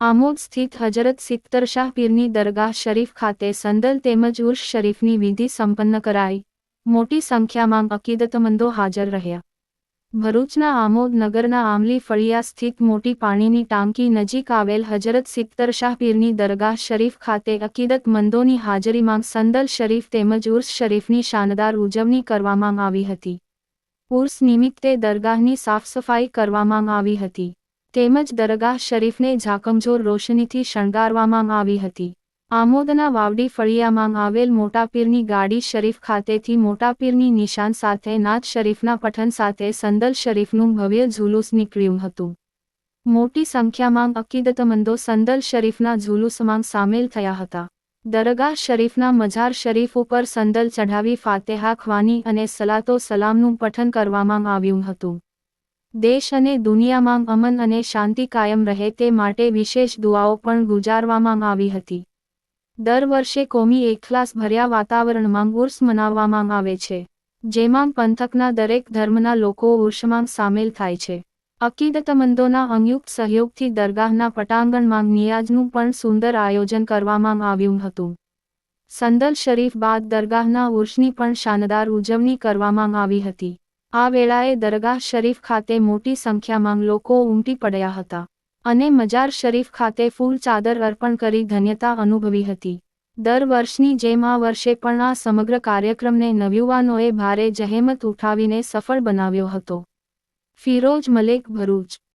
આમોદ સ્થિત હજરત સિત્તર શાહ પીરની દરગાહ શરીફ ખાતે સંદલ તેમજ ઉર્ષ શરીફની વિધિ સંપન્ન કરાઈ. મોટી સંખ્યામાં અકીદતમંદો હાજર રહ્યા. ભરૂચના આમોદ નગરના આમલી ફળિયા સ્થિત મોટી પાણીની ટાંકી નજીક આવેલ હજરત સિત્તર શાહ પીરની દરગાહ શરીફ ખાતે અકીદતમંદોની હાજરીમાં સંદલ શરીફ તેમજ ઉર્સ શરીફની શાનદાર ઉજવણી કરવામાં આવી હતી. ઉર્સ નિમિત્તે દરગાહની સાફસફાઈ કરવામાં આવી હતી. તેમજ દરગાહ શરીફને ઝાકમઝોર રોશનીથી શણગારવામાં આવી હતી. આમોદના વાવડી ફળિયામાં આવેલ મોટાપીરની ગાડી શરીફ ખાતેથી મોટાપીરની નિશાન સાથે નાથ શરીફના પઠન સાથે સંદલ શરીફનું ભવ્ય ઝુલુસ નીકળ્યું હતું. મોટી સંખ્યામાં અકીદતમંદો સંદલ શરીફના ઝુલુસમાં સામેલ થયા હતા. દરગાહ શરીફના મઝાર શરીફ ઉપર સંદલ ચઢાવી ફાતેહા ખવાની અને સલાતો સલામનું પઠન કરવામાં આવ્યું હતું. દેશ અને દુનિયામાં અમન અને શાંતિ કાયમ રહે તે માટે વિશેષ દુઆઓ પણ ગુજારવામાં આવી હતી. દર વર્ષે કોમી એકલાસ ભર્યા વાતાવરણમાં ઉર્સ મનાવવામાં આવે છે, જેમાં પંથકના દરેક ધર્મના લોકો ઉર્ષમાં સામેલ થાય છે. અકીદતમંદોના સંયુક્ત સહયોગથી દરગાહના પટાંગણમાં નિયાજનું પણ સુંદર આયોજન કરવામાં આવ્યું હતું. સંદલ શરીફ બાદ દરગાહના ઉર્ષની પણ શાનદાર ઉજવણી કરવામાં આવી હતી. આ વેળાએ દરગાહ શરીફ ખાતે મોટી સંખ્યામાં લોકો ઉમટી પડ્યા હતા અને મજાર શરીફ ખાતે ફૂલ ચાદર અર્પણ કરી ધન્યતા અનુભવી હતી. દર વર્ષની જેમ આ વર્ષે પણ આ સમગ્ર કાર્યક્રમને નવયુવાનોએ ભારે જહેમત ઉઠાવીને સફળ બનાવ્યો હતો. ફિરોજ મલેક ભરૂચ